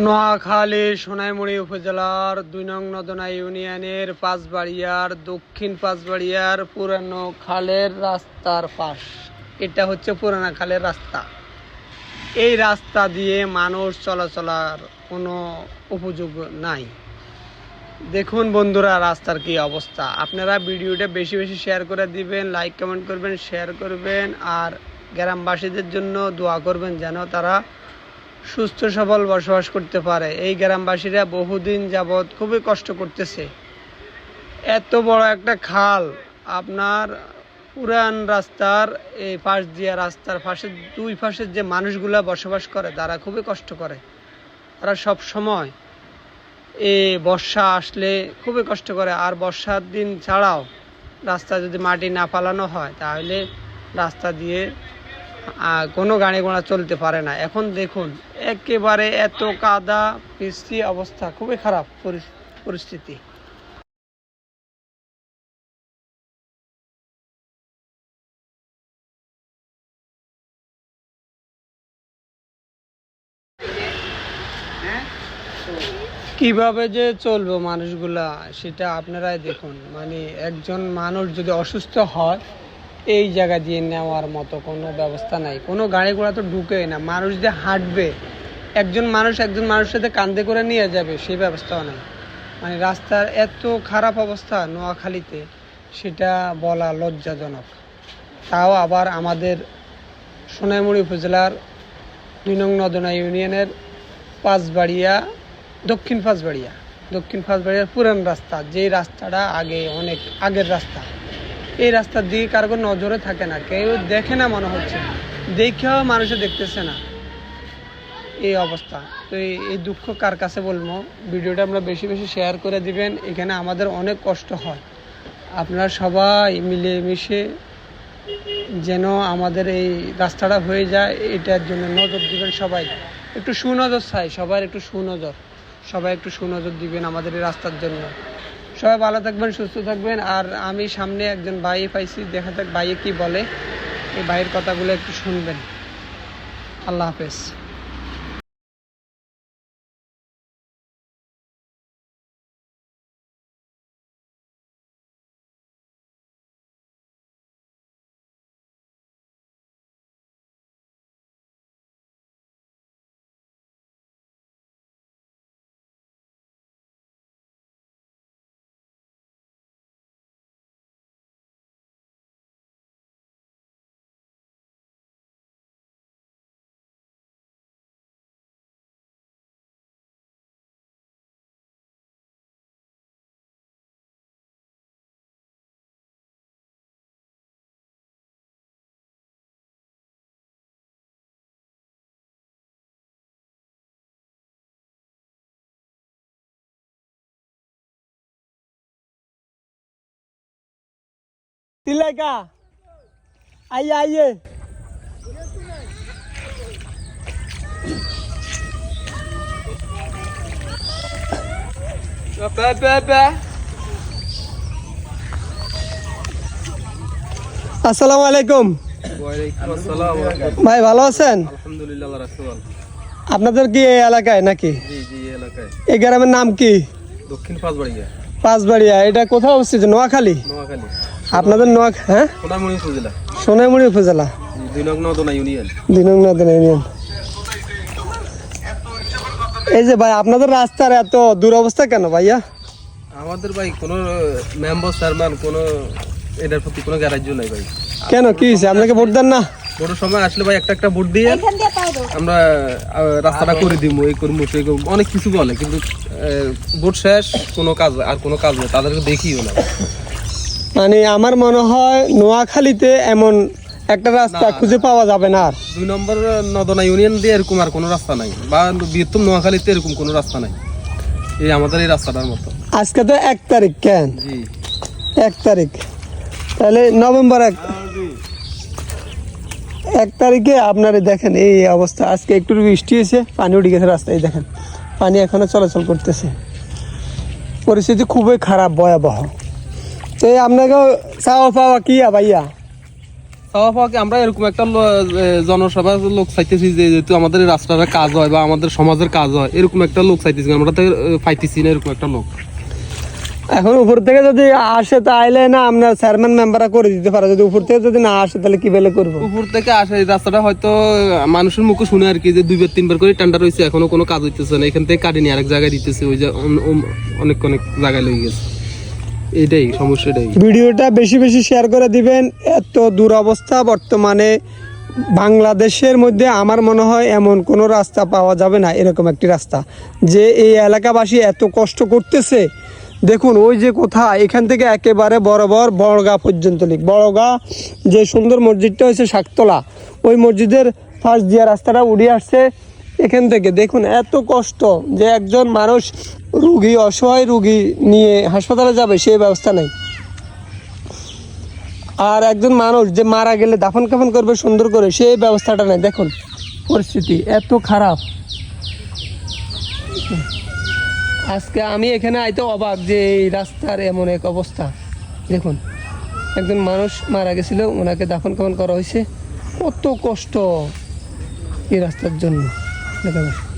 নোয়াখালী সোনাইমুড়ি উপজেলার দুই নং নদনা ইউনিয়নের পাঁচবাড়িয়ার, দক্ষিণ পাঁচবাড়িয়ার পুরানো খালের রাস্তার পাশ। এটা হচ্ছে পুরানো খালের রাস্তা। এই রাস্তা দিয়ে মানুষ চলাচলার কোনো উপযোগ নাই। দেখুন বন্ধুরা রাস্তার কি অবস্থা। আপনারা ভিডিওটা বেশি বেশি শেয়ার করে দিবেন লাইক কমেন্ট করবেন শেয়ার করবেন, আর গ্রামবাসীদের জন্য দোয়া করবেন যেন তারা সুস্থ সবল বসবাস করতে পারে। এই গ্রামবাসীরা বহুদিন যাবৎ খুবই কষ্ট করতেছে। এত বড় একটা খাল, আপনার পুরান রাস্তার এই পাশ দিয়ে রাস্তার পাশে, দুই পাশের যে মানুষগুলা বসবাস করে, তারা খুবই কষ্ট করে। তারা সব সময় এই বর্ষা আসলে খুবই কষ্ট করে। আর বর্ষার দিন ছাড়াও রাস্তা যদি মাটি না ফালানো হয়, তাহলে রাস্তা দিয়ে কোনো গাড়ি ঘোড়া চলতে পারে না। এখন দেখুন, একেবারে এত কাদা পিস্তি অবস্থা, খুবই খারাপ পরিস্থিতি। কীভাবে যে চলবো মানুষগুলা, সেটা আপনারাই দেখুন। মানে একজন মানুষ যদি অসুস্থ হয় এই জায়গা দিয়ে নেওয়ার মতো কোনো ব্যবস্থা নাই। কোনো গাড়ি ঘোড়া তো ঢুকেই না, মানুষ যে হাঁটবে, একজন মানুষ একজন মানুষের সাথে কান্দে করে নিয়ে যাবে সেই ব্যবস্থাও নাই। মানে রাস্তার এত খারাপ অবস্থা নোয়াখালীতে, সেটা বলা লজ্জাজনক। তাও আবার আমাদের সোনাইমুড়ি উপজেলার দুই নং নদনা ইউনিয়নের পাঁচবাড়িয়া, দক্ষিণ পাঁচবাড়িয়া, দক্ষিণ পাঁচবাড়িয়ার পুরান রাস্তা যে রাস্তাটা আগে অনেক আগের রাস্তা। এই রাস্তার দিকে কারও নজরে থাকে না, কেউ দেখে না মনে হচ্ছে। দেখেও মানুষে দেখতেছে না। এই অবস্থা। তো এই দুঃখ কার কাছে বলব? ভিডিওটা আমরা বেশি বেশি শেয়ার করে দিবেন। এখানে আমাদের অনেক কষ্ট হয়। আপনারা সবাই মিলে মিশে যেন আমাদের এই রাস্তাটা হয়ে যায়, এটার জন্য নজর দিবেন সবাই। একটু সুনজর চাই, সবার একটু সুনজর। সবাই একটু সুনজর দিবেন আমাদের এই রাস্তার জন্য। সবাই ভালো থাকবেন, সুস্থ থাকবেন। আর আমি সামনে একজন ভাই পাইছি, দেখা যাক ভাইয়ে কি বলে। এই ভাইয়ের কথাগুলো একটু শুনবেন। আল্লাহ হাফেজ। तिलका आइए आइए আসসালামু আলাইকুম ভাই ভালো আছেন আলহামদুলিল্লাহ আল্লাহ রাখতে ভালো আপনাদের কি এই এলাকায় নাকি জি জি এই এলাকায় এই গ্রামের নাম কি দক্ষিণ পাঁচবাড়িয়া পাঁচবাড়িয়া এটা কোথাও অবস্থিত নোয়াখালী নোয়াখালী আপনাদের নোয়া হ্যাঁ? সোনামণি উপজেলা। সোনাইমুড়ি উপজেলা। দুই নং নদনা ইউনিয়ন। দিনং নদন ইউনিয়ন। এই যে ভাই আপনাদের রাস্তার এত দুরবস্থা কেন ভাইয়া? আমাদের ভাই কোনো মেম্বার চেয়ারম্যান কোনো এটার প্রতি কোনো গ্যারাজ্য নাই ভাই। কেন? কি হয়েছে? আপনাকে ভোট দেন না? বড় সময় আসলে ভাই একটা একটা ভোট দিয়ে আমরা রাস্তাটা করে দিব এই করব সেই করব অনেক কিছু বলে কিন্তু আহ, ভোট শেষ কোনো কাজ আর কোনো কাজ নেই। তাদেরকে দেখিও না। মানে আমার মনে হয় নোয়াখালীতে এমন একটা রাস্তা খুঁজে পাওয়া যাবে না আর। দুই নম্বর নদনা ইউনিয়ন দিয়ে এরকম আর কোনো রাস্তা নাই। বা বৃহত্তম নোয়াখালীতে এরকম কোনো রাস্তা নাই। এই আমাদের এই রাস্তাটার মতো। আজকে তো এক তারিখ কেন? এক তারিখ। তাহলে নভেম্বর এক এক তারিখে আপনারা দেখেন এই অবস্থা। আজকে একটু বৃষ্টি হয়েছে পানি উঠে গেছে রাস্তায় দেখেন। পানি এখনও চলাচল করতেছে। পরিস্থিতি খুবই খারাপ ভয়াবহ। তো এই আপনাকে চাওয়া পাওয়া কি ভাইয়া? চাওয়া পাওয়া কি? আমরা এরকম একটা জনসভা লোক চাইতেছি যে যেহেতু আমাদের রাস্তাটা কাজ হয় বা আমাদের সমাজের কাজ হয় এরকম একটা লোক চাইতেছি আমরা তো পাইতেছি না এরকম একটা লোক। এখন উপর থেকে যদি আসে তাইলে না আপনার চেয়ারম্যান মেম্বাররা করে দিতে পারে। যদি উপর থেকে যদি না আসে তাহলে কি বেলে করব? উপর থেকে আসে এই রাস্তাটা হয়তো মানুষের মুখে শুনে আর কি যে দুইবার তিনবার করে টেন্ডার হয়েছে এখনও কোনো কাজ হইতেছে না। এখান থেকে কাটিনি আরেক জায়গায় দিতেছে ওই যে অনেক অনেক জায়গায় লেগে গেছে। এটাই, সমস্যা এটাই। ভিডিওটা বেশি বেশি শেয়ার করে দিবেন। এত দুরবস্থা বর্তমানে বাংলাদেশের মধ্যে আমার মনে হয় এমন কোনো রাস্তা পাওয়া যাবে না, এরকম একটি রাস্তা। যে এই এলাকাবাসী এত কষ্ট করতেছে, দেখুন, ওই যে কোথা, এখান থেকে একেবারে বরাবর বড়গা পর্যন্ত লিখ বড়গা, যে সুন্দর মসজিদটা হয়েছে শাকতলা, ওই মসজিদের পাশ দিয়ে রাস্তাটা উড়ে আসছে। এখান থেকে দেখুন, এত কষ্ট যে একজন মানুষ রুগী, অসহায় রুগী নিয়ে হাসপাতালে যাবে, সেই ব্যবস্থা নেই। আর একজন মানুষ যে মারা গেলে দাফন কাফন করবে, সুন্দর করে, সেই ব্যবস্থাটা নেই। দেখুন, পরিস্থিতি এত খারাপ। আজকে আমি এখানে আইতে অবাক যে এই রাস্তার এমন এক অবস্থা। দেখুন, একজন মানুষ মারা গেছিল, ওনাকে দাফন কাফন করা হয়েছে। কত কষ্ট এই রাস্তার জন্য। দেখেন